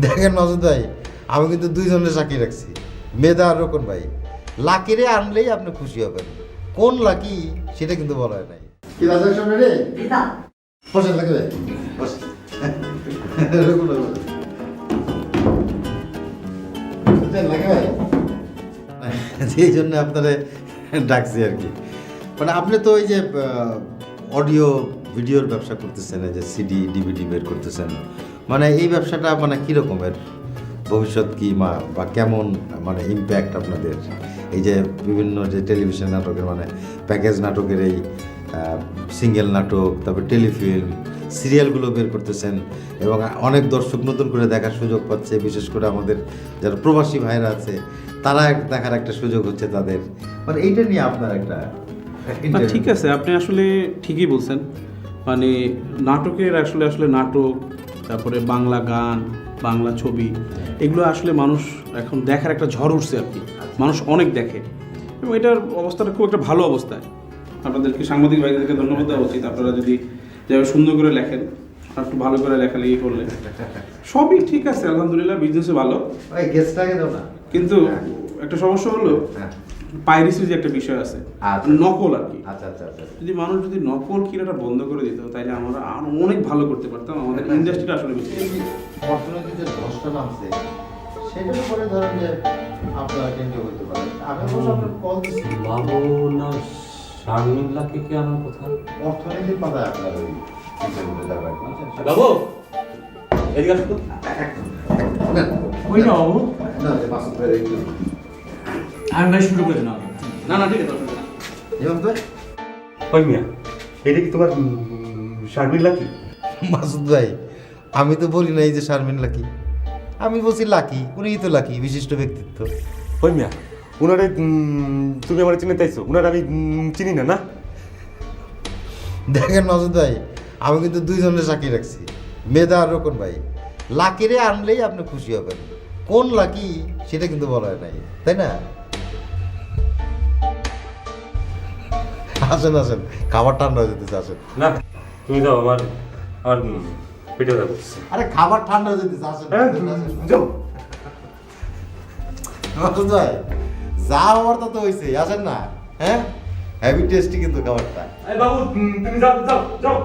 দেখেন মাসুদ ভাই আমি কিন্তু দুইজনের চাকরি রাখছি। মেধা আর রকন ভাই। লাকিরে আনলেই আপনি খুশি হবেন। কোন লাকি সেটা কিন্তু বলা হয় নাই। কি রাজা সামনে রে? বসেন ভাই এই জন্য আপনারে ডাকছি আর কি। মানে আপনি তো ওই যে অডিও ভিডিওর ব্যবসা করতেছেন এই যে সিডি ডিভিডি বের করতেছেন। মানে এই ব্যবসাটা মানে কীরকমের? ভবিষ্যৎ কি মা বা কেমন মানে ইম্প্যাক্ট আপনাদের? এই যে বিভিন্ন যে টেলিভিশন নাটকের মানে প্যাকেজ নাটকের এই সিঙ্গেল নাটক তারপর টেলিফিল্ম সিরিয়ালগুলো বের করতেছেন এবং অনেক দর্শক নতুন করে দেখার সুযোগ পাচ্ছে বিশেষ করে আমাদের যারা প্রবাসী ভাইরা আছে তারা দেখার একটা সুযোগ হচ্ছে তাদের। মানে এইটা নিয়ে আপনার একটা ঠিক আছে আপনি আসলে ঠিকই বলছেন। মানে নাটকের আসলে আসলে নাটক তারপরে বাংলা গান বাংলা ছবি এগুলো আসলে মানুষ এখন দেখার একটা ঝড় উঠছে আর কি। মানুষ অনেক দেখে। এবং এটার অবস্থাটা খুব একটা ভালো অবস্থায়। আপনাদেরকে সাংবাদিক ভাইদেরকে ধন্যবাদ দেওয়া উচিত। আপনারা যদি যেভাবে সুন্দর করে লেখেন আর একটু ভালো করে লেখালেখি করলে। সবই ঠিক আছে আলহামদুলিল্লাহ বিজনেসে ভালো। কিন্তু একটা সমস্যা হলো পাইরেসির যে একটা বিষয় আছে আচ্ছা। নকল আর কি। আচ্ছা আচ্ছা আচ্ছা যদি মানুষ যদি নকল কিনাটা বন্ধ করে দিত তাহলে আমরা আরও অনেক ভালো করতে পারতাম আমাদের ইন্ডাস্ট্রিটা আসলে বেশি যে ধসটা নামছে সেটার উপরে ধরেন যে আপনারা কেন্দ্রীয় হইতে পারেন। আমি অবশ্য আপনার কল দিচ্ছি বাবু না শারমিল্লাকে কি আমার কথা? অর্থনীতির পাতায় আপনার ওই? বাবু এদিকে আসো তো। ওই না বাবু। না, মাসুদ ভাইয়ের ভাই শুরু করে দিলাম না না ঠিক আছে ওই মিয়া এটা কি তোমার শারমিন লাকি? মাসুদ ভাই আমি তো বলি না এই যে শারমিন লাকি। আমি বলছি লাকি উনিই তো লাকি বিশিষ্ট ব্যক্তিত্ব। ওই মিয়া উনারে তুমি আমার চিনে তাইছো? উনার আমি চিনি না না? দেখেন মাসুদ ভাই আমি কিন্তু দুইজনের চাকরি রাখছি। মেধা আর রকন ভাই। লাকিরে আনলেই আপনি খুশি হবেন। কোন লাকি সেটা কিন্তু বলা হয় নাই তাই না? আসেন আসেন। খাবার ঠান্ডা হয়ে যেতেছে আসেন। না তুমি যাও আমার উম, পেটে যাব আরে খাবার ঠান্ডা হয়ে যেতেছে আসেন হ্যাঁ। যাও। যা হওয়ার তো হয়েছে আসেন না হ্যাঁ? হেভি টেস্টি কিন্তু খাবারটা। বাবু তুমি যাও যাও যাও।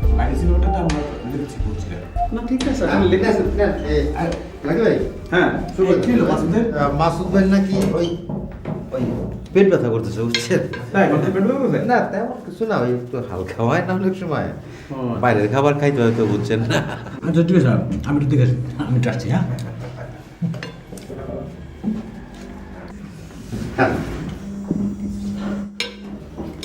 তো না ঠিক আছে হ্যাঁ মাসুদ ভাই নাকি ওই ওই পেট ব্যথা করতেছে বুঝছেন? না তেমন কিছু না ওই একটু হালকা হয় না অনেক সময়। বাইরের খাবার খাইতে হয়তো বুঝছেন? না আচ্ছা ঠিক আছে আমি একটু দেখে আমি একটু হ্যাঁ? হ্যাঁ।